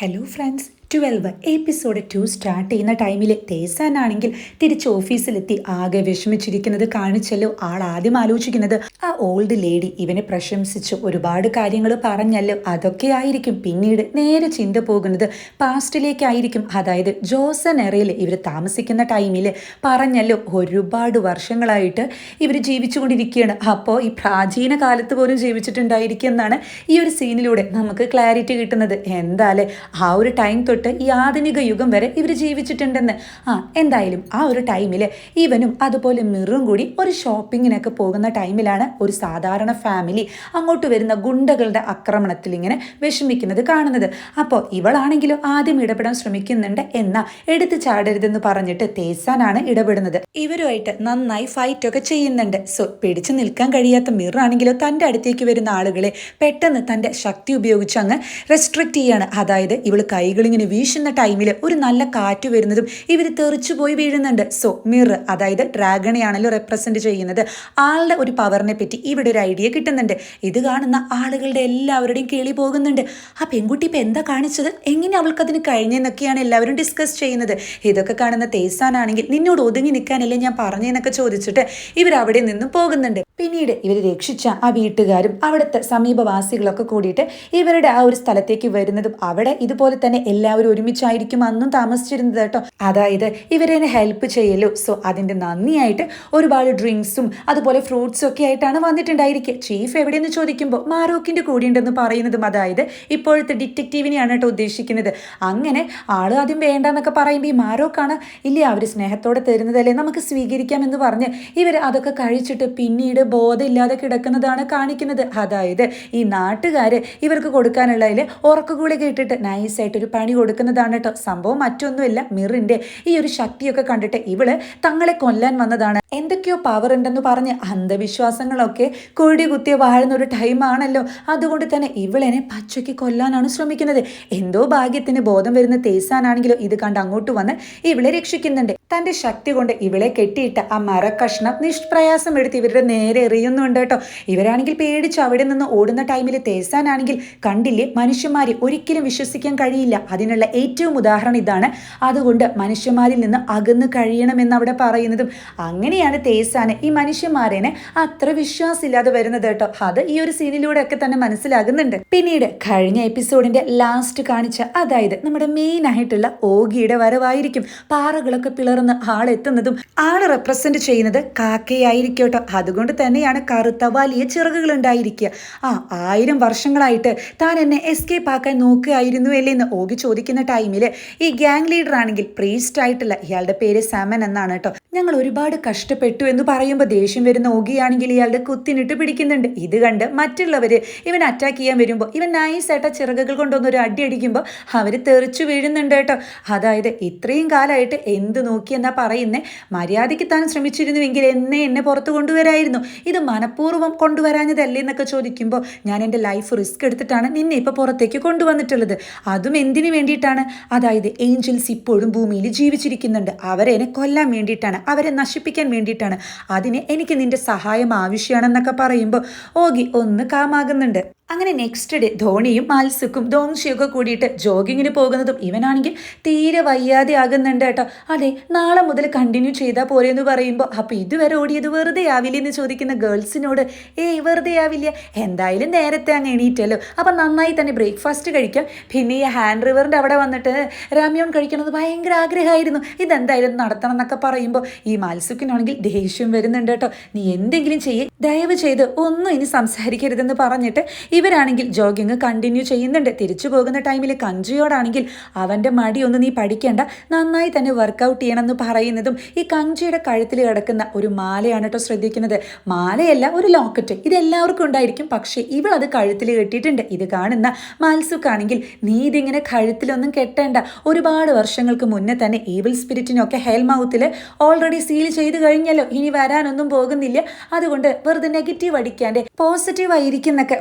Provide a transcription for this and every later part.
Hello friends twelve episode to start ചെയ്യുന്ന ടൈമിൽ തേസാനാണെങ്കിൽ തിരിച്ച് ഓഫീസിലെത്തി ആകെ വിഷമിച്ചിരിക്കുന്നത് കാണിച്ചല്ലോ ആൾ ആദ്യം ആലോചിക്കുന്നത്. ആ ഓൾഡ് ലേഡി ഇവനെ പ്രശംസിച്ച് ഒരുപാട് കാര്യങ്ങൾ പറഞ്ഞല്ലോ. അതൊക്കെ ആയിരിക്കും പിന്നീട് നേരെ ചിന്ത പോകുന്നത്. പാസ്റ്റിലേക്കായിരിക്കും അതായത് ജോസൻ എറയിൽ ഇവർ താമസിക്കുന്ന ടൈമിൽ പറഞ്ഞല്ലോ ഒരുപാട് വർഷങ്ങളായിട്ട് ഇവർ ജീവിച്ചുകൊണ്ടിരിക്കുകയാണ്. അപ്പോൾ ഈ പ്രാചീന കാലത്ത് പോലും ജീവിച്ചിട്ടുണ്ടായിരിക്കും എന്നാണ് ഈ ഒരു സീനിലൂടെ നമുക്ക് ക്ലാരിറ്റി കിട്ടുന്നത്. എന്തായാലും ആ ഒരു ടൈം തൊട്ട് ഈ ആധുനിക യുഗം വരെ ഇവർ ജീവിച്ചിട്ടുണ്ടെന്ന്. ആ എന്തായാലും ആ ഒരു ടൈമിൽ ഇവനും അതുപോലെ മിറും കൂടി ഒരു ഷോപ്പിങ്ങിനൊക്കെ പോകുന്ന ടൈമിലാണ് ഒരു സാധാരണ ഫാമിലി അങ്ങോട്ട് വരുന്ന ഗുണ്ടകളുടെ ആക്രമണത്തിൽ ഇങ്ങനെ വിഷമിക്കുന്നത് കാണുന്നത്. അപ്പോൾ ഇവളാണെങ്കിലും ആദ്യം ഇടപെടാൻ ശ്രമിക്കുന്നുണ്ട് എന്നാ എടുത്തു ചാടരുതെന്ന് പറഞ്ഞിട്ട് തേസാനാണ് ഇടപെടുന്നത്. ഇവരുമായിട്ട് നന്നായി ഫൈറ്റ് ഒക്കെ ചെയ്യുന്നുണ്ട്. സോ പിടിച്ചു നിൽക്കാൻ കഴിയാത്ത മിറാണെങ്കിലോ തന്റെ അടുത്തേക്ക് വരുന്ന ആളുകളെ പെട്ടെന്ന് തന്റെ ശക്തി ഉപയോഗിച്ച് അങ്ങ് റെസ്ട്രിക്റ്റ് ചെയ്യാണ്. അതായത് ഇവൾ കൈകളിങ്ങനെ വീശുന്ന ടൈമിൽ ഒരു നല്ല കാറ്റ് വരുന്നതും ഇവർ തെറിച്ചു പോയി വീഴുന്നുണ്ട്. സോ മിർ അതായത് ഡ്രാഗണെയാണല്ലോ റെപ്രസെന്റ് ചെയ്യുന്നത്. ആളുടെ ഒരു പവറിനെ പറ്റി ഇവിടെ ഒരു ഐഡിയ കിട്ടുന്നുണ്ട്. ഇത് കാണുന്ന ആളുകളുടെ എല്ലാവരുടെയും കേളി പോകുന്നുണ്ട്. ആ പെൺകുട്ടി ഇപ്പം എന്താ കാണിച്ചത്? എങ്ങനെ അവൾക്ക് അതിന് കഴിഞ്ഞെന്നൊക്കെയാണ് എല്ലാവരും ഡിസ്കസ് ചെയ്യുന്നത്. ഇതൊക്കെ കാണുന്ന തേസാനാണെങ്കിൽ നിന്നോട് ഒതുങ്ങി നിൽക്കാനല്ലേ ഞാൻ പറഞ്ഞെന്നൊക്കെ ചോദിച്ചിട്ട് ഇവർ അവിടെ നിന്നും പോകുന്നുണ്ട്. പിന്നീട് ഇവർ രക്ഷിച്ച ആ വീട്ടുകാരും അവിടുത്തെ സമീപവാസികളൊക്കെ കൂടിയിട്ട് ഇവരുടെ ആ ഒരു സ്ഥലത്തേക്ക് വരുന്നതും അവിടെ ഇതുപോലെ തന്നെ എല്ലാവരും ഒരുമിച്ചായിരിക്കും അന്നും താമസിച്ചിരുന്നത് കേട്ടോ. അതായത് ഇവരെ ഹെൽപ്പ് ചെയ്യലോ. സോ അതിന്റെ നന്ദിയായിട്ട് ഒരുപാട് ഡ്രിങ്ക്സും അതുപോലെ ഫ്രൂട്ട്സും ഒക്കെ ആയിട്ടാണ് വന്നിട്ടുണ്ടായിരിക്കുക ചീഫ് എവിടെയെന്ന് ചോദിക്കുമ്പോൾ മാറോക്കിന്റെ കൂടിയുണ്ടെന്ന് പറയുന്നതും അതായത് ഇപ്പോഴത്തെ ഡിറ്റക്റ്റീവിനെയാണ് കേട്ടോ ഉദ്ദേശിക്കുന്നത്. അങ്ങനെ ആൾ ആദ്യം വേണ്ടെന്നൊക്കെ പറയുമ്പോൾ ഈ മാറോക്കാണ് ഇല്ല അവർ സ്നേഹത്തോടെ തരുന്നതല്ലേ നമുക്ക് സ്വീകരിക്കാം എന്ന് പറഞ്ഞ് ഇവർ അതൊക്കെ കഴിച്ചിട്ട് പിന്നീട് ബോധമില്ലാതെ കിടക്കുന്നതാണ് കാണിക്കുന്നത്. അതായത് ഈ നാട്ടുകാർ ഇവർക്ക് കൊടുക്കാനുള്ളതിൽ ഉറക്കുകൂടെ കേട്ടിട്ട് നൈസായിട്ട് ഒരു പണി കൊടുക്കുന്നതാണ് കേട്ടോ സംഭവം മറ്റൊന്നുമില്ല. മിറിന്റെ ഈ ഒരു ശക്തിയൊക്കെ കണ്ടിട്ട് ഇവൾ തങ്ങളെ കൊല്ലാൻ വന്നതാണ്. എന്തൊക്കെയോ പവർ ഉണ്ടെന്ന് പറഞ്ഞ് അന്ധവിശ്വാസങ്ങളൊക്കെ കൊടി കുത്തിയ വാഴുന്ന ഒരു ടൈമാണല്ലോ അതുകൊണ്ട് തന്നെ ഇവളെന്നെ പച്ചയ്ക്ക് കൊല്ലാനാണ് ശ്രമിക്കുന്നത്. എന്തോ ഭാഗ്യത്തിന് ബോധം വരുന്ന തേസാനാണെങ്കിലും ഇത് കണ്ട് അങ്ങോട്ട് വന്ന് ഇവളെ രക്ഷിക്കുന്നുണ്ട്. തന്റെ ശക്തി കൊണ്ട് ഇവളെ കെട്ടിയിട്ട് ആ മരക്കഷ്ണം നിഷ്പ്രയാസം എടുത്ത് ഇവരുടെ നേരെ എറിയുന്നുണ്ട് കേട്ടോ. ഇവരാണെങ്കിൽ പേടിച്ച് അവിടെ നിന്ന് ഓടുന്ന ടൈമിൽ തേസാനാണെങ്കിൽ കണ്ടില്ലേ മനുഷ്യന്മാരെ ഒരിക്കലും വിശ്വസിക്കാൻ കഴിയില്ല. അതിനുള്ള ഏറ്റവും ഉദാഹരണം ഇതാണ്. അതുകൊണ്ട് മനുഷ്യന്മാരിൽ നിന്ന് അകന്ന് കഴിയണമെന്ന് അവിടെ പറയുന്നതും അങ്ങനെയാണ് തേസാന് ഈ മനുഷ്യന്മാരേനെ അത്ര വിശ്വാസമില്ലാതെ വരുന്നത് കേട്ടോ. അത് ഈ ഒരു സീനിലൂടെ ഒക്കെ തന്നെ മനസ്സിലാകുന്നുണ്ട്. പിന്നീട് കഴിഞ്ഞ എപ്പിസോഡിന്റെ ലാസ്റ്റ് കാണിച്ച അതായത് നമ്മുടെ മെയിൻ ആയിട്ടുള്ള ഓഗിയുടെ വരവായിരിക്കും. പാറകളൊക്കെ പിളർന്ന് ആളെത്തുന്നതും ആൾ റെപ്രസെന്റ് ചെയ്യുന്നത് കാക്കയായിരിക്കട്ടോ. കേട്ടോ അതുകൊണ്ട് തന്നെയാണ് കറുത്ത വലിയ ചിറകുകൾ ഉണ്ടായിരിക്കുക ആ ആയിരം വർഷങ്ങളായിട്ട് താൻ എന്നെ എസ്കേപ്പ് ആക്കാൻ നോക്കുകയായിരുന്നു അല്ലേ എന്ന് ഓഗി ചോദിക്കുന്ന ടൈമിൽ ഈ ഗ്യാങ് ലീഡർ ആണെങ്കിൽ പ്രീസ്റ്റ് ആയിട്ടില്ല ഇയാളുടെ പേര് സാമൻ എന്നാണ് കേട്ടോ ഞങ്ങൾ ഒരുപാട് കഷ്ടപ്പെട്ടു എന്ന് പറയുമ്പോൾ ദേഷ്യം വരുന്ന ഓഗിയാണെങ്കിൽ ഇയാളുടെ കുത്തിനിട്ട് പിടിക്കുന്നുണ്ട്. ഇത് കണ്ട് മറ്റുള്ളവർ ഇവൻ അറ്റാക്ക് ചെയ്യാൻ വരുമ്പോൾ ഇവൻ നൈസ് ആയിട്ട് ചിറകുകൾ കൊണ്ടൊന്നൊരു അടി അടിക്കുമ്പോൾ അവർ തെറിച്ചു വീഴുന്നുണ്ട് കേട്ടോ. അതായത് ഇത്രയും കാലമായിട്ട് എന്ത് നോക്കിയെന്നാ പറയുന്നേ? മര്യാദയ്ക്ക് താൻ ശ്രമിച്ചിരുന്നുവെങ്കിൽ എന്നെ എന്നെ പുറത്ത് കൊണ്ടുവരായിരുന്നു. ഇത് മനഃപൂർവം കൊണ്ടുവരാഞ്ഞതല്ലേ എന്നൊക്കെ ചോദിക്കുമ്പോൾ ഞാൻ എന്റെ ലൈഫ് റിസ്ക് എടുത്തിട്ടാണ് നിന്നെ ഇപ്പോൾ പുറത്തേക്ക് കൊണ്ടുവന്നിട്ടുള്ളത്. അതും എന്തിനു വേണ്ടിയിട്ടാണ്? അതായത് ഏഞ്ചൽസ് ഇപ്പോഴും ഭൂമിയിൽ ജീവിച്ചിരിക്കുന്നുണ്ട്. അവരെ എന്നെ കൊല്ലാൻ വേണ്ടിയിട്ടാണ്. അവരെ നശിപ്പിക്കാൻ വേണ്ടിയിട്ടാണ്. അതിന് എനിക്ക് നിന്റെ സഹായം ആവശ്യമാണെന്നൊക്കെ പറയുമ്പോൾ ഓഗി ഒന്ന് കാമാകുന്നുണ്ട്. അങ്ങനെ നെക്സ്റ്റ് ഡേ ധോണിയും മാൽസുക്കും ദോങ്ഷിയൊക്കെ കൂടിയിട്ട് ജോഗിങ്ങിന് പോകുന്നതും ഇവനാണെങ്കിൽ തീരെ വയ്യാതെ ആകുന്നുണ്ട് കേട്ടോ. അതെ നാളെ മുതൽ കണ്ടിന്യൂ ചെയ്താൽ പോരെ എന്ന് പറയുമ്പോൾ അപ്പോൾ ഇതുവരെ ഓടിയത് വെറുതെ ആവില്ല എന്ന് ചോദിക്കുന്ന ഗേൾസിനോട് ഏയ് വെറുതെ ആവില്ല എന്തായാലും നേരത്തെ അങ്ങ് എണീറ്റല്ലോ. അപ്പം നന്നായി തന്നെ ബ്രേക്ക്ഫാസ്റ്റ് കഴിക്കാം. പിന്നെ ഈ ഹാൻഡ് റിവറിന്റെ അവിടെ വന്നിട്ട് രാമ്യോൺ കഴിക്കണമെന്ന് ഭയങ്കര ആഗ്രഹമായിരുന്നു. ഇതെന്തായാലും നടത്തണം എന്നൊക്കെ പറയുമ്പോൾ ഈ മാൽസുക്കിനാണെങ്കിൽ ദേഷ്യം വരുന്നുണ്ട് കേട്ടോ. നീ എന്തെങ്കിലും ചെയ്യേ. ദയവ് ചെയ്ത് ഒന്നും ഇനി സംസാരിക്കരുതെന്ന് പറഞ്ഞിട്ട് ഇവരാണെങ്കിൽ ജോഗിങ് കണ്ടിന്യൂ ചെയ്യുന്നുണ്ട്. തിരിച്ചു പോകുന്ന ടൈമിൽ കഞ്ചിയോടാണെങ്കിൽ അവന്റെ മടി ഒന്ന് നീ പഠിക്കേണ്ട. നന്നായി തന്നെ വർക്കൗട്ട് ചെയ്യണമെന്ന് പറയുന്നതും ഈ കഞ്ചിയുടെ കഴുത്തിൽ കിടക്കുന്ന ഒരു മാലയാണ് കേട്ടോ ശ്രദ്ധിക്കുന്നത്. മാലയല്ല ഒരു ലോക്കറ്റ് ഇതെല്ലാവർക്കും ഉണ്ടായിരിക്കും. പക്ഷേ ഇവൾ അത് കഴുത്തിൽ കെട്ടിയിട്ടുണ്ട്. ഇത് കാണുന്ന മാൽസുക്കാണെങ്കിൽ നീ ഇതിങ്ങനെ കഴുത്തിലൊന്നും കെട്ടേണ്ട. ഒരുപാട് വർഷങ്ങൾക്ക് മുന്നേ തന്നെ ഈവിൾ സ്പിരിറ്റിനൊക്കെ ഹെൽമൗത്തിൽ ഓൾറെഡി സീൽ ചെയ്ത് കഴിഞ്ഞല്ലോ. ഇനി വരാനൊന്നും പോകുന്നില്ല. അതുകൊണ്ട് വെറുതെ നെഗറ്റീവ് അടിക്കാണ്ട് പോസിറ്റീവ് ആയിരിക്കുന്നൊക്കെ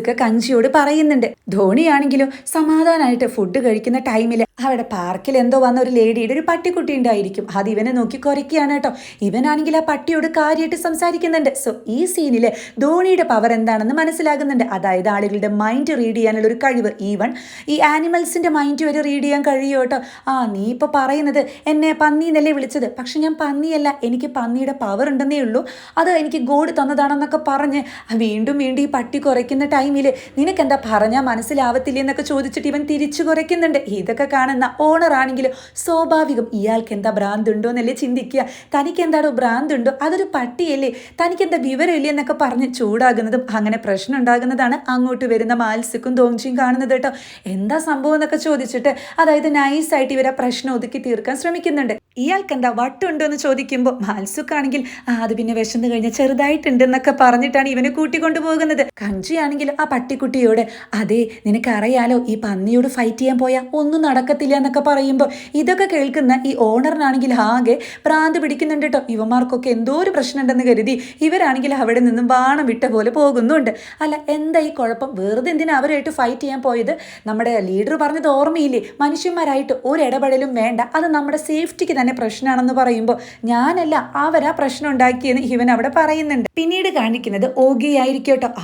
മാൽസൊക്കെ കഞ്ചിയോട് പറയുന്നുണ്ട്. ധോണിയാണെങ്കിലും സമാധാനമായിട്ട് ഫുഡ് കഴിക്കുന്ന ടൈമിൽ അവിടെ പാർക്കിൽ എന്തോ വന്ന ഒരു ലേഡിയുടെ ഒരു പട്ടിക്കുട്ടി ഉണ്ടായിരിക്കും. അത് ഇവനെ നോക്കി കുറയ്ക്കുകയാണ് കേട്ടോ. ഇവനാണെങ്കിൽ ആ പട്ടിയോട് കാര്യമായിട്ട് സംസാരിക്കുന്നുണ്ട്. സോ ഈ സീനിൽ ധോണിയുടെ പവർ എന്താണെന്ന് മനസ്സിലാകുന്നുണ്ട്. അതായത് ആളുകളുടെ മൈൻഡ് റീഡ് ചെയ്യാനുള്ള ഒരു കഴിവ്. ഈവൺ ഈ ആനിമൽസിന്റെ മൈൻഡ് വരെ റീഡ് ചെയ്യാൻ കഴിയും കേട്ടോ. ആ നീ ഇപ്പോൾ പറയുന്നത് എന്നെ പന്നി എന്നല്ലേ വിളിച്ചത്. പക്ഷെ ഞാൻ പന്നിയല്ല. എനിക്ക് പന്നിയുടെ പവർ ഉണ്ടെന്നേ ഉള്ളൂ. അത് എനിക്ക് ഗോഡ് തന്നതാണെന്നൊക്കെ പറഞ്ഞ് വീണ്ടും വീണ്ടും ഈ പട്ടി കുറയ്ക്കുന്ന ടൈമിൽ നിനക്കെന്താ പറഞ്ഞാൽ മനസ്സിലാവത്തില്ലേ എന്നൊക്കെ ചോദിച്ചിട്ട് ഇവൻ തിരിച്ചു കുറയ്ക്കുന്നുണ്ട്. ഇതൊക്കെ കാണുന്ന ഓണർ ആണെങ്കിലും സ്വാഭാവികം ഇയാൾക്ക് എന്താ ഭ്രാന്ത് ഉണ്ടോ എന്നല്ലേ ചിന്തിക്കുക. തനിക്ക് എന്താണോ ഭ്രാന്ത് ഉണ്ടോ അതൊരു പട്ടിയല്ലേ. തനിക്ക് എന്താ വിവരമില്ലേ എന്നൊക്കെ പറഞ്ഞ് ചൂടാകുന്നതും അങ്ങനെ പ്രശ്നം ഉണ്ടാകുന്നതാണ് അങ്ങോട്ട് വരുന്ന മാത്സ്യക്കും തോഞ്ചിയും കാണുന്നത് കേട്ടോ. എന്താ സംഭവം എന്നൊക്കെ ചോദിച്ചിട്ട് അതായത് നൈസായിട്ട് ഇവരെ പ്രശ്നം ഒതുക്കി തീർക്കാൻ ശ്രമിക്കുന്നുണ്ട്. ഇയാൾക്ക് എന്താ വട്ടുണ്ടോ എന്ന് ചോദിക്കുമ്പോൾ മാത്സുക്കാണെങ്കിൽ ആ അത് പിന്നെ വിശന്ന് കഴിഞ്ഞാൽ ചെറുതായിട്ടുണ്ട് എന്നൊക്കെ പറഞ്ഞിട്ടാണ് ഇവനെ കൂട്ടിക്കൊണ്ടു പോകുന്നത് കഞ്ചിയാണെങ്കിൽ ആ പട്ടിക്കുട്ടിയോട് അതെ നിനക്കറിയാലോ ഈ പന്നിയോട് ഫൈറ്റ് ചെയ്യാൻ പോയാൽ ഒന്നും നടക്കത്തില്ല എന്നൊക്കെ പറയുമ്പോൾ ഇതൊക്കെ കേൾക്കുന്ന ഈ ഓണറിനാണെങ്കിൽ ആകെ ഭ്രാന്ത് പിടിക്കുന്നുണ്ട് കേട്ടോ ഇവന്മാർക്കൊക്കെ എന്തോ ഒരു പ്രശ്നമുണ്ടെന്ന് കരുതി ഇവരാണെങ്കിൽ അവിടെ നിന്നും വാണം വിട്ട പോലെ പോകുന്നുണ്ട്. അല്ല എന്താ ഈ കുഴപ്പം? വെറുതെ എന്തിനാ അവരായിട്ട് ഫൈറ്റ് ചെയ്യാൻ പോയത്? നമ്മുടെ ലീഡർ പറഞ്ഞത് ഓർമ്മയില്ലേ? മനുഷ്യന്മാരായിട്ട് ഒരിടപെടലും വേണ്ട. അത് നമ്മുടെ സേഫ്റ്റിക്ക് തന്നെ പ്രശ്നമാണെന്ന് പറയുമ്പോൾ ഞാനല്ല അവരാ പ്രശ്നം ഉണ്ടാക്കിയെന്ന് ഇവൻ അവിടെ പറയുന്നുണ്ട്. പിന്നീട് കാണിക്കുന്നത് ഓഗി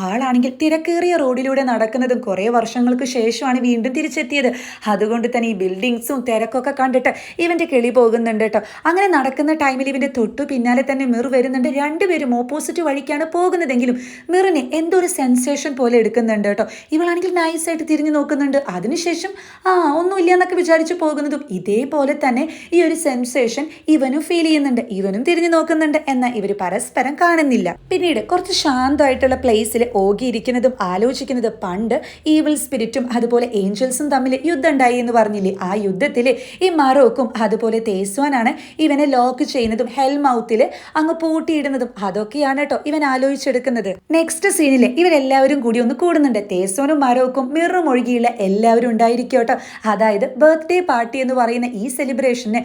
ആളാണെങ്കിൽ തിരക്കേറിയ റോഡിലൂടെ നടക്കുന്നതും കുറേ വർഷങ്ങൾക്ക് ശേഷമാണ് വീണ്ടും തിരിച്ചെത്തിയത്. അതുകൊണ്ട് തന്നെ ഈ ബിൽഡിങ്സും തിരക്കൊക്കെ കണ്ടിട്ട് ഇവന്റെ കിളി പോകുന്നുണ്ട് കേട്ടോ. അങ്ങനെ നടക്കുന്ന ടൈമിൽ ഇവന്റെ തൊട്ടു പിന്നാലെ തന്നെ മിർ വരുന്നുണ്ട്. രണ്ടുപേരും ഓപ്പോസിറ്റ് വഴിക്കാണ് പോകുന്നതെങ്കിലും മിറിനെ എന്തോ ഒരു സെൻസേഷൻ പോലെ എടുക്കുന്നുണ്ട് കേട്ടോ. ഇവളാണെങ്കിൽ നൈസായിട്ട് തിരിഞ്ഞു നോക്കുന്നുണ്ട്. അതിനുശേഷം ആ ഒന്നുമില്ല എന്നൊക്കെ വിചാരിച്ചു പോകുന്നതും ഇതേപോലെ തന്നെ ഈ ഒരു സെൻസേഷൻ ഇവനും ഫീൽ ചെയ്യുന്നുണ്ട് ഇവനും തിരിഞ്ഞു നോക്കുന്നുണ്ട് എന്നാൽ ഇവർ പരസ്പരം കാണുന്നില്ല. പിന്നീട് കുറച്ച് ശാന്തമായിട്ടുള്ള പ്ലേസിൽ ഓകിയിരിക്കുന്നതും ആലോചിക്കുന്നത് പണ്ട് ഈവിൾ സ്പിരിറ്റും അതുപോലെ ഏഞ്ചൽസും തമ്മിൽ യുദ്ധം ഉണ്ടായി എന്ന് പറഞ്ഞില്ലേ? ആ യുദ്ധത്തിൽ ഈ മറോക്കും അതുപോലെ തേസ്വാനാണ് ഇവനെ ലോക്ക് ചെയ്യുന്നതും ഹെൽ ഹെൽമൗത്തിൽ അങ്ങ് പൂട്ടിയിടുന്നതും അതൊക്കെയാണ് കേട്ടോ ഇവൻ ആലോചിച്ചെടുക്കുന്നത്. നെക്സ്റ്റ് സീനിൽ ഇവരെല്ലാവരും കൂടി ഒന്ന് കൂടുന്നുണ്ട്. തേസ്വാനും മറോക്കും മിറും ഒഴുകിയുള്ള എല്ലാവരും ഉണ്ടായിരിക്കും കേട്ടോ അതായത് ബർത്ത്ഡേ പാർട്ടി എന്ന് പറയുന്ന ഈ സെലിബ്രേഷന്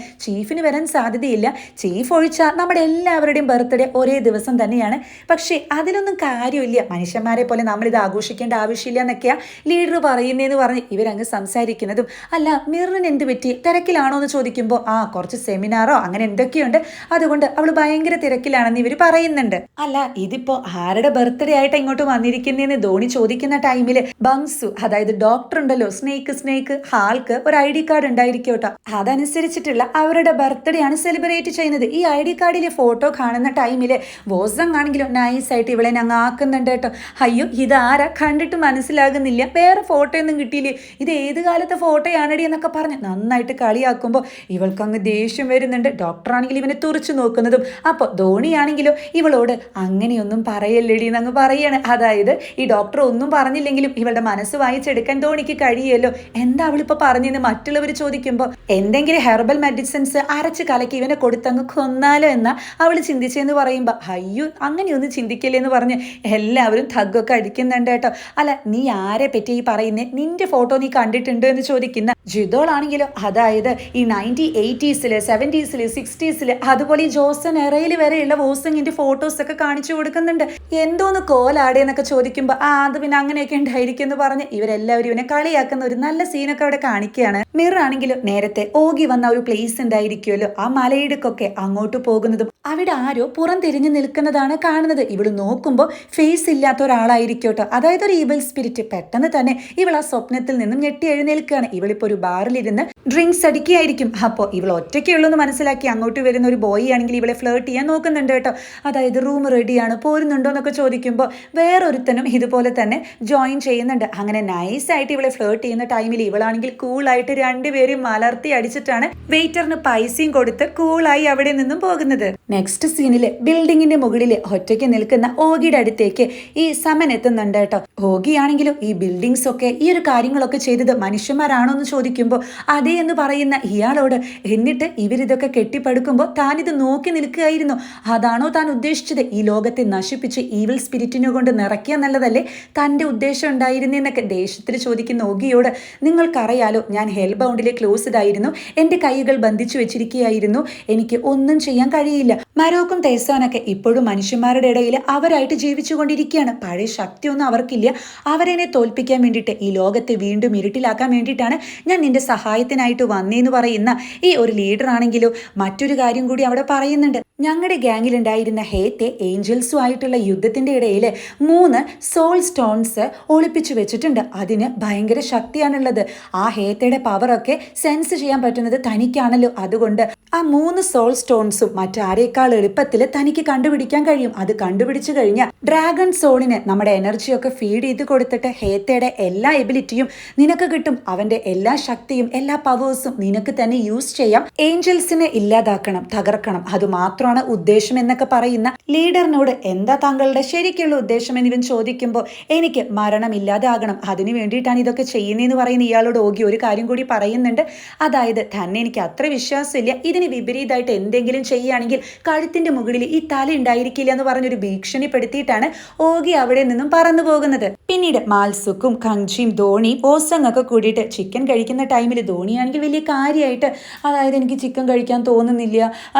ചീഫിന് വരാൻ സാധ്യതയില്ല. ചീഫ് ഒഴിച്ചാൽ നമ്മുടെ എല്ലാവരുടെയും ബർത്ത്ഡേ ഒരേ ദിവസം തന്നെയാണ്. പക്ഷേ അതിലൊന്നും കാര്യമില്ല. മനുഷ്യന്മാരെ പോലെ നമ്മളിത് ആഘോഷിക്കേണ്ട ആവശ്യമില്ല എന്നൊക്കെയാ ലീഡർ പറയുന്നതെന്ന് പറഞ്ഞ് ഇവരങ്ങ് സംസാരിക്കുന്നതും. അല്ല മിറിന് എന്ത് പറ്റി? തിരക്കിലാണോ എന്ന് ചോദിക്കുമ്പോൾ ആ കുറച്ച് സെമിനാറോ അങ്ങനെ എന്തൊക്കെയുണ്ട്? അതുകൊണ്ട് അവൾ ഭയങ്കര തിരക്കിലാണെന്ന് ഇവർ പറയുന്നുണ്ട്. അല്ല ഇതിപ്പോ ആരുടെ ബർത്ത്ഡേ ആയിട്ട് ഇങ്ങോട്ട് വന്നിരിക്കുന്നതെന്ന് ധോണി ചോദിക്കുന്ന ടൈമിൽ ബംസു അതായത് ഡോക്ടർ ഉണ്ടല്ലോ സ്നേക്ക് സ്നേക്ക് ഹാൾക്ക് ഒരു ഐ ഡി കാർഡ് ഉണ്ടായിരിക്കും കേട്ടോ. അതനുസരിച്ചിട്ടുള്ള അവരുടെ ബർത്ത്ഡേ ആണ് സെലിബ്രേറ്റ് ചെയ്യുന്നത്. ഈ ഐ ഡി കാർഡിലെ ഫോട്ടോ കാണുന്ന ടൈമിൽ വോസങ് ആണെങ്കിലും നൈസായിട്ട് ഇവളെ ഞങ്ങൾ ആക്കുന്നുണ്ട് കേട്ടോ. അയ്യോ ഇതാരാ കണ്ടിട്ട് മനസ്സിലാകുന്നില്ല. വേറെ ഫോട്ടോ ഒന്നും കിട്ടിയില്ലേ? ഇത് ഏത് കാലത്തെ ഫോട്ടോയാണടി എന്നൊക്കെ പറഞ്ഞ് നന്നായിട്ട് കളിയാക്കുമ്പോൾ ഇവൾക്ക് അങ്ങ് ദേഷ്യം വരുന്നുണ്ട്. ഡോക്ടറാണെങ്കിൽ ഇവനെ തുറച്ചു നോക്കുന്നതും. അപ്പോൾ ധോണിയാണെങ്കിലോ ഇവളോട് അങ്ങനെയൊന്നും പറയല്ലേടി എന്നങ്ങ് പറയാണ്. അതായത് ഈ ഡോക്ടർ ഒന്നും പറഞ്ഞില്ലെങ്കിലും ഇവളുടെ മനസ്സ് വായിച്ചെടുക്കാൻ ധോണിക്ക് കഴിയുമല്ലോ. എന്താ അവളിപ്പോൾ പറഞ്ഞെന്ന് മറ്റുള്ളവർ ചോദിക്കുമ്പോൾ എന്തെങ്കിലും ഹെർബൽ മെഡിസിൻസ് അരച്ച് കലക്കി ഇവനെ കൊടുത്തങ്ങ് കൊന്നാലോ എന്നാ അവൾ ചിന്തിച്ചെന്ന് പറയുമ്പോൾ അയ്യോ അങ്ങനെയൊന്നും ചിന്തിക്കില്ലേ എന്ന് പറഞ്ഞ് എല്ലാവരും തഗ്ഗൊക്കെ അടിക്കുന്നുണ്ട് കേട്ടോ. അല്ല നീ ആരെ പറ്റി ഈ പറയുന്നേ? നിന്റെ ഫോട്ടോ നീ കണ്ടിട്ടുണ്ടോ എന്ന് ചോദിക്കുന്ന ജിതോളാണെങ്കിലോ അതായത് ഈ നയന്റി എയ്റ്റീസിൽ സെവന്റീസിൽ സിക്സ്റ്റീസിൽ അതുപോലെ ഈ ജോസൻ എറയിൽ വരെയുള്ള വോസിങ്ങിന്റെ ഫോട്ടോസ് ഒക്കെ കാണിച്ചു കൊടുക്കുന്നുണ്ട്. എന്തോന്ന് കോലാടേന്നൊക്കെ ചോദിക്കുമ്പോൾ ആ അത് പിന്നെ അങ്ങനെയൊക്കെ ഉണ്ടായിരിക്കും എന്ന് പറഞ്ഞ് ഇവരെല്ലാവരും ഇവനെ കളിയാക്കുന്ന ഒരു നല്ല സീനൊക്കെ അവിടെ കാണിക്കുകയാണ്. മിറർ ആണെങ്കിലും നേരത്തെ ഓകി വന്ന ഒരു പ്ലേസ് ഉണ്ടായിരിക്കുമല്ലോ ആ മലയിടുക്കൊക്കെ അങ്ങോട്ട് പോകുന്നതും. അവിടെ ആരോ പുറം തിരിഞ്ഞു നിൽക്കുന്നതാണ് കാണുന്നത്. ഇവൾ നോക്കുമ്പോൾ ഫേസ് ഇല്ലാത്ത ഒരാളായിരിക്കും കേട്ടോ. അതായത് ഒരു ഈവൽ സ്പിരിറ്റ് പെട്ടെന്ന് തന്നെ ഇവൾ ആ സ്വപ്നത്തിൽ നിന്നും ഞെട്ടി എഴുന്നേൽക്കുകയാണ്. ഇവളിപ്പോൾ ഒരു ബാറിലിരുന്ന് ഡ്രിങ്ക്സ് അടിക്കുകയായിരിക്കും. അപ്പോൾ ഇവൾ ഒറ്റയ്ക്കുള്ളൂ എന്ന് മനസ്സിലാക്കി അങ്ങോട്ട് വരുന്ന ഒരു ബോയ് ആണെങ്കിൽ ഇവളെ ഫ്ലേർട്ട് ചെയ്യാൻ നോക്കുന്നുണ്ട് കേട്ടോ. അതായത് റൂം റെഡിയാണ് പോരുന്നുണ്ടോ എന്നൊക്കെ ചോദിക്കുമ്പോൾ വേറൊരുത്തനും ഇതുപോലെ തന്നെ ജോയിൻ ചെയ്യുന്നുണ്ട്. അങ്ങനെ നൈസായിട്ട് ഇവളെ ഫ്ലേർട്ട് ചെയ്യുന്ന ടൈമിൽ ഇവളാണെങ്കിൽ കൂളായിട്ട് രണ്ടുപേരും മലർത്തി അടിച്ചിട്ടാണ് വെയിറ്ററിന് പൈസയും കൊടുത്ത് കൂളായി അവിടെ നിന്നും പോകുന്നത്. നെക്സ്റ്റ് സീനിൽ ബിൽഡിങ്ങിന്റെ മുകളിൽ ഒറ്റയ്ക്ക് നിൽക്കുന്ന ഓഗിയുടെ അടുത്തേക്ക് ഈ സമൻ എത്തുന്നുണ്ട് കേട്ടോ. ഓഗിയാണെങ്കിലും ഈ ബിൽഡിങ്സ് ഒക്കെ ഈ ഒരു കാര്യങ്ങളൊക്കെ ചെയ്തത് മനുഷ്യന്മാരാണോ എന്ന് ചോദിക്കുമ്പോൾ അതേ എന്ന് പറയുന്ന ഇയാളോട് എന്നിട്ട് ഇവരിതൊക്കെ കെട്ടിപ്പടുക്കുമ്പോൾ താനിത് നോക്കി നിൽക്കുകയായിരുന്നു. അതാണോ താൻ ഉദ്ദേശിച്ചത്? ഈ ലോകത്തെ നശിപ്പിച്ച് ഈവൽ സ്പിരിറ്റിനെ കൊണ്ട് നിറയ്ക്കുക എന്നുള്ളതല്ലേ തന്റെ ഉദ്ദേശം ഉണ്ടായിരുന്നെന്നൊക്കെ ദേഷ്യത്തിൽ ചോദിക്കുന്ന ഓഗിയോട് നിങ്ങൾക്കറിയാലോ ഞാൻ ഹെൽ ബൗണ്ടിലെ ക്ലോസ്ഡ് ആയിരുന്നു. എന്റെ കൈകൾ ബന്ധിച്ചു വെച്ചിരിക്കുകയായിരുന്നു. എനിക്ക് ഒന്നും ചെയ്യാൻ കഴിയില്ല. മരോക്കും തേസാനൊക്കെ ഇപ്പോഴും മനുഷ്യന്മാരുടെ ഇടയിൽ അവരായിട്ട് ജീവിച്ചുകൊണ്ടിരിക്കുകയാണ്. പഴയ ശക്തിയൊന്നും അവർക്കില്ല. അവരെന്നെ തോൽപ്പിക്കാൻ വേണ്ടിയിട്ട് ഈ ലോകത്തെ വീണ്ടും ഇരുട്ടിലാക്കാൻ വേണ്ടിയിട്ടാണ് ഞാൻ നിന്റെ സഹായത്തിനായിട്ട് വന്നേന്ന് പറയുന്ന ഈ ഒരു ലീഡർ ആണെങ്കിലോ മറ്റൊരു കാര്യം കൂടി അവിടെ പറയുന്നുണ്ട്. ഞങ്ങളുടെ ഗ്യാങ്ങിലുണ്ടായിരുന്ന ഹേത്തെ ഏഞ്ചൽസുമായിട്ടുള്ള യുദ്ധത്തിന്റെ ഇടയിൽ മൂന്ന് സോൾ സ്റ്റോൺസ് ഒളിപ്പിച്ചു വെച്ചിട്ടുണ്ട്. അതിന് ഭയങ്കര ശക്തിയാണുള്ളത്. ആ ഹേത്തയുടെ പവറൊക്കെ സെൻസ് ചെയ്യാൻ പറ്റുന്നത് തനിക്കാണല്ലോ. അതുകൊണ്ട് ആ മൂന്ന് സോൾ സ്റ്റോൺസും മറ്റാരേക്കാൾ എളുപ്പത്തിൽ തനിക്ക് കണ്ടുപിടിക്കാൻ കഴിയും. അത് കണ്ടുപിടിച്ചു കഴിഞ്ഞാൽ ഡ്രാഗൺ സോണിന് നമ്മുടെ എനർജിയൊക്കെ ഫീഡ് ചെയ്ത് കൊടുത്തിട്ട് ഹേത്തയുടെ എല്ലാ എബിലിറ്റിയും നിനക്ക് കിട്ടും. അവന്റെ എല്ലാ ശക്തിയും എല്ലാ പവേഴ്സും നിനക്ക് തന്നെ യൂസ് ചെയ്യാം. ഏഞ്ചൽസിനെ ഇല്ലാതാക്കണം തകർക്കണം. അത് മാത്രമാണ് ഉദ്ദേശം എന്നൊക്കെ പറയുന്ന ലീഡറിനോട് എന്താ താങ്കളുടെ ശരിക്കുള്ള ഉദ്ദേശം എന്നിവൻ ചോദിക്കുമ്പോൾ എനിക്ക് മരണമില്ലാതാകണം. അതിന് വേണ്ടിയിട്ടാണ് ഇതൊക്കെ ചെയ്യുന്നതെന്ന് പറയുന്ന ഇയാളോട് ഓഗി ഒരു കാര്യം കൂടി പറയുന്നുണ്ട്. അതായത് തന്നെ എനിക്ക് അത്ര വിശ്വാസമില്ല. ഇതിന് വിപരീതമായിട്ട് എന്തെങ്കിലും ചെയ്യുകയാണെങ്കിൽ കഴുത്തിന്റെ മുകളിൽ ഈ തല ഉണ്ടായിരിക്കില്ല എന്ന് പറഞ്ഞൊരു ഭീഷണിപ്പെടുത്തിയിട്ടാണ് ഓഗി അവിടെ നിന്നും പറന്നു പോകുന്നത് പിന്നീട് മാൽസുക്കും കങ്ജിയും ധോണിയും ഓസങ്ങൊക്കെ കൂടിയിട്ട് ചിക്കൻ കഴിക്കുന്ന ടൈമിൽ ധോണിയാണെങ്കിൽ വലിയ കാര്യമായിട്ട് അതായത് എനിക്ക് ചിക്കൻ കഴിക്കാൻ തോന്നുന്നില്ല.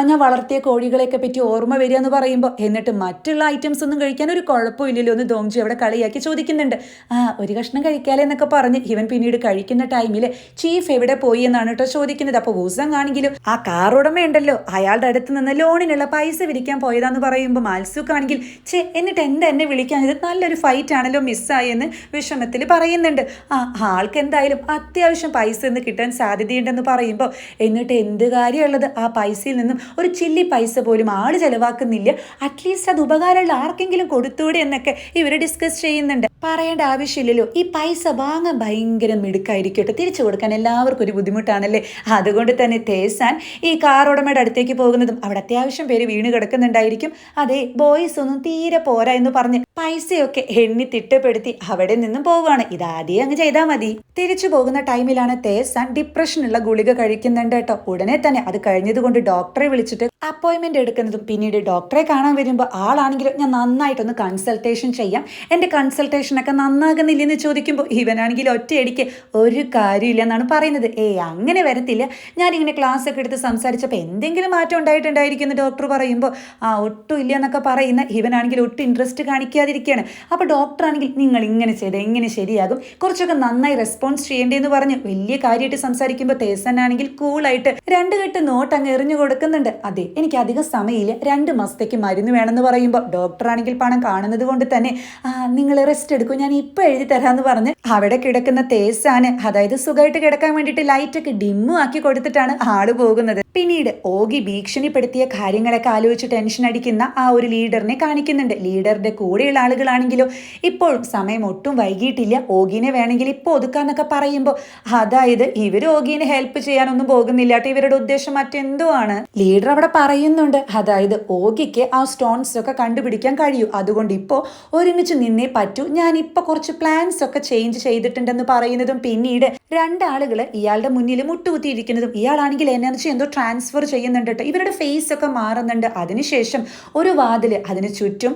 ഞാൻ വളർത്തിയ കോഴികളെയൊക്കെ പറ്റി ഓർമ്മ വരിക എന്ന് പറയുമ്പോൾ എന്നിട്ട് മറ്റുള്ള ഐറ്റംസ് ഒന്നും കഴിക്കാൻ ഒരു കുഴപ്പമില്ലല്ലോ എന്ന് ധോംജി അവിടെ കളിയാക്കി ചോദിക്കുന്നുണ്ട്. ആ ഒരു കഷ്ണം കഴിക്കാലേ എന്നൊക്കെ പറഞ്ഞ് ഇവൻ പിന്നീട് കഴിക്കുന്ന ടൈമിൽ ചീഫ് എവിടെ പോയി എന്നാണ് കേട്ടോ ചോദിക്കുന്നത്. അപ്പോൾ ഊസങ് ആണെങ്കിലും ആ കാർ ഉടമയുണ്ടല്ലോ. അയാളുടെ അടുത്ത് നിന്ന് ലോണിനുള്ള പൈസ വിരിക്കാൻ പോയതാന്ന് പറയുമ്പോൾ മാൽസുക്കാണെങ്കിൽ ചേ എന്നിട്ട് എന്താ എന്നെ വിളിക്കാൻ? ഇത് നല്ലൊരു ഫൈറ്റ് ആണല്ലോ മിസ്സായെന്ന് വിഷമത്തിൽ പറയുന്നുണ്ട്. ആ ആൾക്ക് എന്തായാലും അത്യാവശ്യം പൈസ ഒന്ന് കിട്ടാൻ സാധ്യതയുണ്ടെന്ന് പറയുമ്പോൾ എന്നിട്ട് എന്ത് കാര്യമുള്ളത്? ആ പൈസയിൽ നിന്നും ഒരു ചില്ലി പൈസ പോലും ആൾ ചിലവാക്കുന്നില്ല. അറ്റ്ലീസ്റ്റ് അത് ഉപകാരമുള്ള ആർക്കെങ്കിലും കൊടുത്തൂടെ എന്നൊക്കെ ഇവർ ഡിസ്കസ് ചെയ്യുന്നുണ്ട്. പറയേണ്ട ആവശ്യമില്ലല്ലോ. ഈ പൈസ വാങ്ങാൻ ഭയങ്കര മിടുക്കായിരിക്കട്ടെ തിരിച്ചു കൊടുക്കാൻ എല്ലാവർക്കും ഒരു ബുദ്ധിമുട്ടാണല്ലേ? അതുകൊണ്ട് തന്നെ തേസാൻ ഈ കാർ ഉടമയുടെ അടുത്തേക്ക് പോകുന്നതും അവിടെ അത്യാവശ്യം പേര് വീണ് കിടക്കുന്നുണ്ടായിരിക്കും. അതെ ബോയ്സ് ഒന്നും തീരെ പോരാ എന്ന് പറഞ്ഞ് പൈസയൊക്കെ എണ്ണി തിട്ടപ്പെടുത്തി അവിടെ നിന്നും പോവുകയാണ്. ഇതാദ്യം അങ്ങ് ചെയ്താൽ മതി. തിരിച്ചു പോകുന്ന ടൈമിലാണ് തേസാൻ ഡിപ്രഷനുള്ള ഗുളിക കഴിക്കുന്നുണ്ട് കേട്ടോ. ഉടനെ തന്നെ അത് കഴിഞ്ഞതുകൊണ്ട് ഡോക്ടറെ വിളിച്ചിട്ട് അപ്പോയിന്റ്മെന്റ് എടുക്കുന്നതും പിന്നീട് ഡോക്ടറെ കാണാൻ വരുമ്പോൾ ആളാണെങ്കിലും ഞാൻ നന്നായിട്ടൊന്ന് കൺസൾട്ടേഷൻ ചെയ്യാം. എന്റെ കൺസൾട്ടേഷനൊക്കെ നന്നാകുന്നില്ലെന്ന് ചോദിക്കുമ്പോൾ ഇവനാണെങ്കിൽ ഒറ്റയടിക്ക് ഒരു കാര്യമില്ല എന്നാണ് പറയുന്നത്. ഏയ് അങ്ങനെ വരത്തില്ല. ഞാനിങ്ങനെ ക്ലാസ് ഒക്കെ എടുത്ത് സംസാരിച്ചപ്പോൾ എന്തെങ്കിലും മാറ്റം ഉണ്ടായിട്ടുണ്ടായിരിക്കുന്നു ഡോക്ടർ പറയുമ്പോൾ ആ ഒട്ടും ഇല്ല എന്നൊക്കെ പറയുന്ന ഇവനാണെങ്കിൽ ഒട്ടും ഇൻട്രസ്റ്റ് കാണിക്കാതിരിക്കുകയാണ്. അപ്പോൾ ഡോക്ടർ ആണെങ്കിൽ നിങ്ങൾ ഇങ്ങനെ ചെയ്ത് എങ്ങനെ ശരിയാകും. കുറച്ചൊക്കെ നന്നായി റെസ്പോൺസ് ചെയ്യേണ്ടതെന്ന് പറഞ്ഞ് വലിയ കാര്യമായിട്ട് സംസാരിക്കുമ്പോൾ തേസനാണെങ്കിൽ കൂളായിട്ട് രണ്ട് കെട്ട് നോട്ട് അങ്ങ് എറിഞ്ഞു കൊടുക്കുന്നുണ്ട്. അതെ എനിക്ക് അധിക സമയമില്ല. രണ്ട് മാസത്തേക്ക് മരുന്ന് വേണമെന്ന് പറയുമ്പോൾ ഡോക്ടർ ആണെങ്കിൽ പണം കാണുന്നത് കൊണ്ട് തന്നെ നിങ്ങൾ റെസ്റ്റ് എടുക്കും ഞാൻ ഇപ്പൊ എഴുതി തരാമെന്ന് പറഞ്ഞ് അവിടെ കിടക്കുന്ന തേസാന് അതായത് സുഖമായിട്ട് കിടക്കാൻ വേണ്ടിയിട്ട് ലൈറ്റൊക്കെ ഡിമ്മു ആക്കി കൊടുത്തിട്ടാണ് ആൾ പോകുന്നത്. പിന്നീട് ഓഗി ഭീഷണിപ്പെടുത്തിയ കാര്യങ്ങളൊക്കെ ആലോചിച്ച് ടെൻഷൻ അടിക്കുന്ന ആ ഒരു ലീഡറിനെ കാണിക്കുന്നുണ്ട്. ലീഡറുടെ കൂടെയുള്ള ആളുകളാണെങ്കിലോ ഇപ്പോഴും സമയം ഒട്ടും വൈകിയിട്ടില്ല. ഓഗിനെ വേണമെങ്കിൽ ഇപ്പോൾ ഒതുക്കാന്നൊക്കെ പറയുമ്പോൾ അതായത് ഇവർ ഓഗിനെ ഹെൽപ്പ് ചെയ്യാനൊന്നും പോകുന്നില്ല. ഇവരുടെ ഉദ്ദേശം മറ്റെന്തോ ആണ് ലീഡർ അവിടെ പറയുന്നുണ്ട്. അതായത് ഓഗിക്ക് ആ സ്റ്റോൺസ് ഒക്കെ കണ്ടുപിടിക്കാൻ കഴിയൂ. അതുകൊണ്ട് ഇപ്പോൾ ഒരുമിച്ച് നിന്നേ പറ്റൂ. ഞാൻ ഇപ്പോൾ കുറച്ച് പ്ലാൻസ് ഒക്കെ ചേഞ്ച് ചെയ്തിട്ടുണ്ടെന്ന് പറയുന്നതും പിന്നീട് രണ്ടാളുകൾ ഇയാളുടെ മുന്നിൽ മുട്ടുകുത്തിയിരിക്കുന്നതും ഇയാളാണെങ്കിൽ എനർജി എന്തോ ട്രാൻസ്ഫർ ചെയ്യുന്നുണ്ട് കേട്ടോ. ഇവരുടെ ഫേസ് ഒക്കെ മാറുന്നുണ്ട്. അതിനുശേഷം ഒരു വാതിൽ അതിന് ചുറ്റും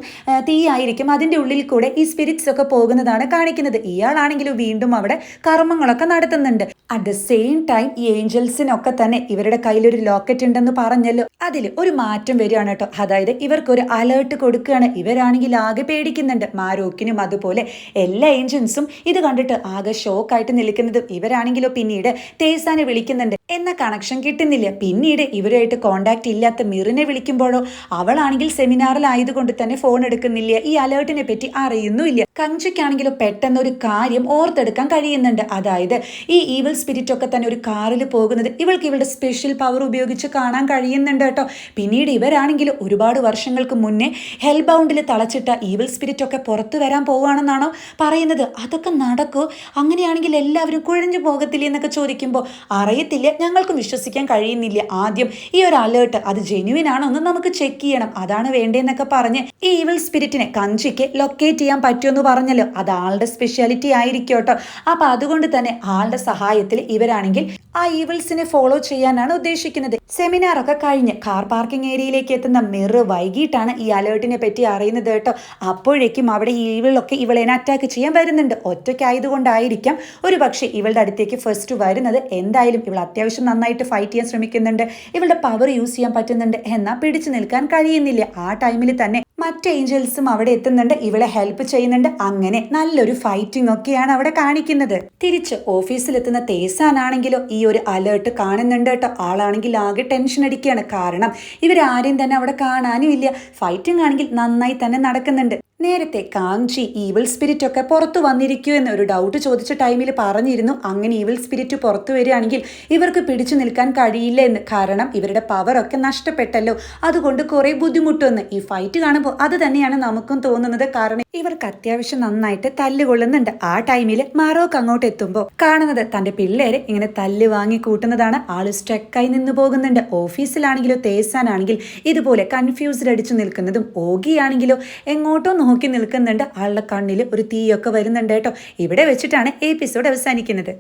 തീയായിരിക്കും. അതിന്റെ ഉള്ളിൽ കൂടെ ഈ സ്പിരിറ്റ്സ് ഒക്കെ പോകുന്നതാണ് കാണിക്കുന്നത്. ഇയാളാണെങ്കിലും വീണ്ടും അവിടെ കർമ്മങ്ങളൊക്കെ നടത്തുന്നുണ്ട്. അറ്റ് ദ സെയിം ടൈം ഈ ഏഞ്ചൽസിനൊക്കെ തന്നെ ഇവരുടെ കയ്യിൽ ഒരു ലോക്കറ്റ് ഉണ്ടെന്ന് പറഞ്ഞല്ലോ. അതിൽ ഒരു മാറ്റം വരികയാണ് കേട്ടോ. അതായത് ഇവർക്കൊരു അലേർട്ട് കൊടുക്കുകയാണ്. ഇവരാണെങ്കിൽ ആകെ പേടിക്കുന്നുണ്ട്. മാരോക്കിനും അതുപോലെ എല്ലാ ഏഞ്ചൽസും ഇത് കണ്ടിട്ട് ആകെ ഷോക്കായിട്ട് നിൽക്കുന്നതും ഇവരാണെങ്കിലോ പിന്നീട് തേസാനെ വിളിക്കുന്നുണ്ട്. എന്ന കണക്ഷൻ കിട്ടുന്നില്ല. പിന്നീട് ഇവരുമായിട്ട് കോണ്ടാക്ട് ഇല്ലാത്ത മിറിനെ വിളിക്കുമ്പോഴോ അവളാണെങ്കിൽ സെമിനാറിലായതുകൊണ്ട് തന്നെ ഫോൺ എടുക്കുന്നില്ല. ഈ അലേർട്ടിനെ പറ്റി അറിയുന്നുമില്ല. കഞ്ചയ്ക്കാണെങ്കിലോ പെട്ടെന്നൊരു കാര്യം ഓർത്തെടുക്കാൻ കഴിയുന്നുണ്ട്. അതായത് ഈ ഈവിൾ സ്പിരിറ്റ് ഒക്കെ തന്നെ ഒരു കാറിൽ പോകുന്നത് ഇവൾക്ക് ഇവളുടെ സ്പെഷ്യൽ പവർ ഉപയോഗിച്ച് കാണാൻ കഴിയുന്നുണ്ട് കേട്ടോ. പിന്നീട് ഇവരാണെങ്കിൽ ഒരുപാട് വർഷങ്ങൾക്ക് മുന്നേ ഹെൽ ബൗണ്ടിൽ തളച്ചിട്ട സ്പിരിറ്റ് ഒക്കെ പുറത്തു വരാൻ പോവുകയാണെന്നാണോ പറയുന്നത്? അതൊക്കെ നടക്കൂ. അങ്ങനെയാണെങ്കിൽ എല്ലാവരും കുഴഞ്ഞു പോകത്തില്ലേ എന്നൊക്കെ ചോദിക്കുമ്പോൾ അറിയത്തില്ല ഞങ്ങൾക്കും വിശ്വസിക്കാൻ കഴിയുന്നില്ല. ആദ്യം ഈ ഒരു അലേർട്ട് അത് ജെന്യുവിൻ ആണോ എന്ന് നമുക്ക് ചെക്ക് ചെയ്യണം. അതാണ് വേണ്ടതെന്നൊക്കെ പറഞ്ഞ് ഈ ഈവിൾ സ്പിരിറ്റിനെ കഞ്ചിക്ക് ലൊക്കേറ്റ് ചെയ്യാൻ പറ്റുമെന്ന് പറഞ്ഞല്ലോ. അത് ആളുടെ സ്പെഷ്യാലിറ്റി ആയിരിക്കും കേട്ടോ. അപ്പം അതുകൊണ്ട് തന്നെ ആളുടെ സഹായത്തിൽ ഇവരാണെങ്കിൽ ആ ഈവിൾസിനെ ഫോളോ ചെയ്യാനാണ് ഉദ്ദേശിക്കുന്നത്. സെമിനാർ ഒക്കെ കഴിഞ്ഞ് കാർ പാർക്കിംഗ് ഏരിയയിലേക്ക് എത്തുന്ന മിറ് വൈകിട്ടാണ് ഈ അലേർട്ടിനെ പറ്റി അറിയുന്നത് കേട്ടോ. അപ്പോഴേക്കും അവിടെ ഈവിളൊക്കെ ഇവളെ അറ്റാക്ക് ചെയ്യാൻ വരുന്നുണ്ട്. ഒറ്റയ്ക്കായതുകൊണ്ടായിരിക്കാം ഒരു പക്ഷേ ഇവളുടെ അടുത്തേക്ക് ഫസ്റ്റ് വരുന്നത്. എന്തായാലും ഇവൾ അത്യാവശ്യം നന്നായിട്ട് ഫൈറ്റ് ചെയ്യാൻ ശ്രമിക്കുന്നുണ്ട്. ഇവളുടെ പവർ യൂസ് ചെയ്യാൻ പറ്റുന്നുണ്ട്. എന്നാൽ പിടിച്ചു നിൽക്കാൻ കഴിയുന്നില്ല. ആ ടൈമിൽ തന്നെ മറ്റ് ഏഞ്ചൽസും അവിടെ എത്തുന്നുണ്ട്. ഇവളെ ഹെൽപ്പ് ചെയ്യുന്നുണ്ട്. അങ്ങനെ നല്ലൊരു ഫൈറ്റിംഗ് ഒക്കെയാണ് അവിടെ കാണിക്കുന്നത്. തിരിച്ച് ഓഫീസിലെത്തുന്ന തേസാനാണെങ്കിലോ ഈ ഒരു അലേർട്ട് കാണുന്നുണ്ട് കേട്ടോ. ആളാണെങ്കിൽ ആകെ ടെൻഷൻ അടിക്കുകയാണ്. കാരണം ഇവരാരെയും തന്നെ അവിടെ കാണാനും ഇല്ല ഫൈറ്റിംഗ് ആണെങ്കിൽ നന്നായി തന്നെ നടക്കുന്നുണ്ട്. നേരത്തെ കാഞ്ചി ഈവിൾ സ്പിരിറ്റ് ഒക്കെ പുറത്തു വന്നിരിക്കൂ എന്നൊരു ഡൗട്ട് ചോദിച്ച ടൈമിൽ പറഞ്ഞിരുന്നു. അങ്ങനെ ഈവിൾ സ്പിരിറ്റ് പുറത്തു വരികയാണെങ്കിൽ ഇവർക്ക് പിടിച്ചു നിൽക്കാൻ കഴിയില്ല എന്ന്. കാരണം ഇവരുടെ പവറൊക്കെ നഷ്ടപ്പെട്ടല്ലോ. അതുകൊണ്ട് കുറെ ബുദ്ധിമുട്ടുമെന്ന് ഈ ഫൈറ്റ് കാണുമ്പോൾ അത് തന്നെയാണ് നമുക്കും തോന്നുന്നത്. കാരണം ഇവർക്ക് അത്യാവശ്യം നന്നായിട്ട് തല്ലുകൊള്ളുന്നുണ്ട്. ആ ടൈമിൽ മാറോക്ക് അങ്ങോട്ട് എത്തുമ്പോൾ കാണുന്നത് തന്റെ പിള്ളേരെ ഇങ്ങനെ തല്ല് വാങ്ങി കൂട്ടുന്നതാണ്. ആൾ സ്ട്രെക്കായി നിന്ന് പോകുന്നുണ്ട്. ഓഫീസിലാണെങ്കിലോ തേസാനാണെങ്കിൽ ഇതുപോലെ കൺഫ്യൂസ്ഡ് അടിച്ചു നിൽക്കുന്നതും ഓഗിയാണെങ്കിലോ എങ്ങോട്ടോ നോക്കി നിൽക്കുന്നുണ്ട്. ആളുടെ കണ്ണിൽ ഒരു തീയൊക്കെ വരുന്നുണ്ട് കേട്ടോ. ഇവിടെ വെച്ചിട്ടാണ് എപ്പിസോഡ് അവസാനിക്കുന്നത്.